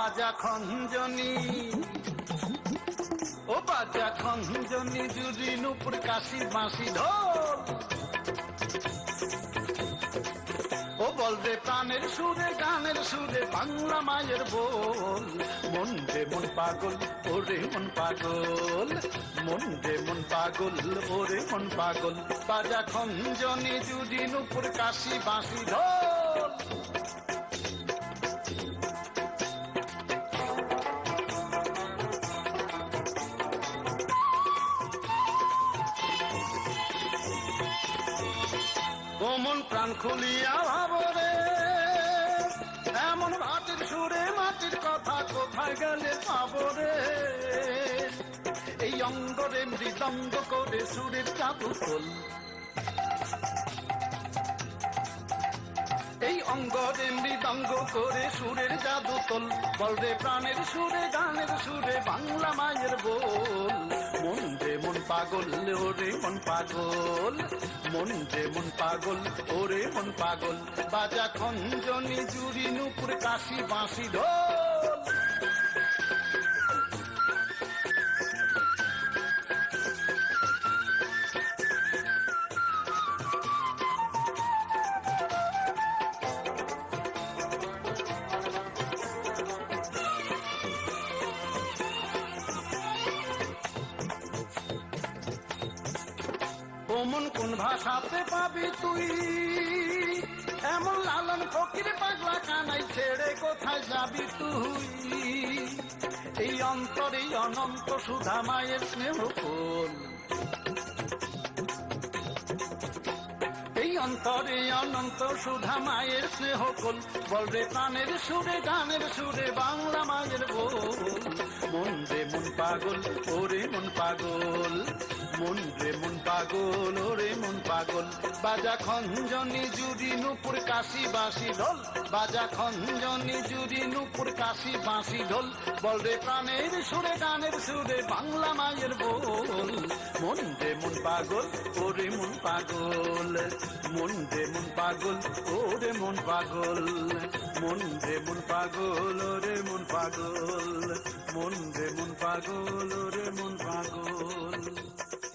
বাজা খঞ্জনি। ও বাজা খঞ্জনি, যদি নুপুর কাশি বাঁশি ঢোল। ও বলবে প্রাণের সুরে, গানের সুরে, বাংলা মায়ের বোল। মন রে মন পাগল, ওরে মন পাগল। মন রে মন পাগল, ওরে মন পাগল। বাজা খঞ্জনি, যদি নুপুর কাশি বাঁশি ঢোল। কোমন প্রাণ খুলিয়া ভাবরে। এমন ভাটির সুরে মাটির কথা কোথায় গেলে পাবরে? এই অঙ্গরে মৃদঙ্গ করে সুরের চাতু তোল এই অঙ্গরে মৃদঙ্গ করে সুরের জাদু তোল। বলরে প্রাণের সুরে, গানের সুরে, বাংলা মায়ের মন পাগল, ওরে মন পাগল। মন যে মন পাগল, ওরে মন পাগল। বাজা খঞ্জনি জুড়ি নুপুর কাশি বাঁশি ঢোল। কোমন কোন ভাষাতে পাবি তুই? এমন লালন ফকির পাগলা কানাই ছেড়ে কোথায় যাবি তুই? এই অন্তরে অনন্ত সুধা মায়ের স্নেহ ফুল এই অন্তরে অনন্ত সুধা মায়ের স্নেহ কল বলরে প্রাণের সুরে, গানের সুরে, বাংলা মায়ের বল মন রে মন পাগল, ওরে মন পাগল। পাগল, ওরে মন পাগল। বাজা খঞ্জনি জুড়ি নুপুর কাশি বাঁশি ঢোল। বাজা খঞ্জনি জুড়ি নুপুর কাশি বাঁশি ঢোল। বলরে প্রাণের সুরে, গানের সুরে, বাংলা মায়ের বল। মন রে মন পাগল, ওরে মন পাগল। মন রে মন পাগল, ওরে মন পাগল। মন রে মন পাগল, ওরে মন পাগল। মন রে মন পাগল, ওরে মন পাগল।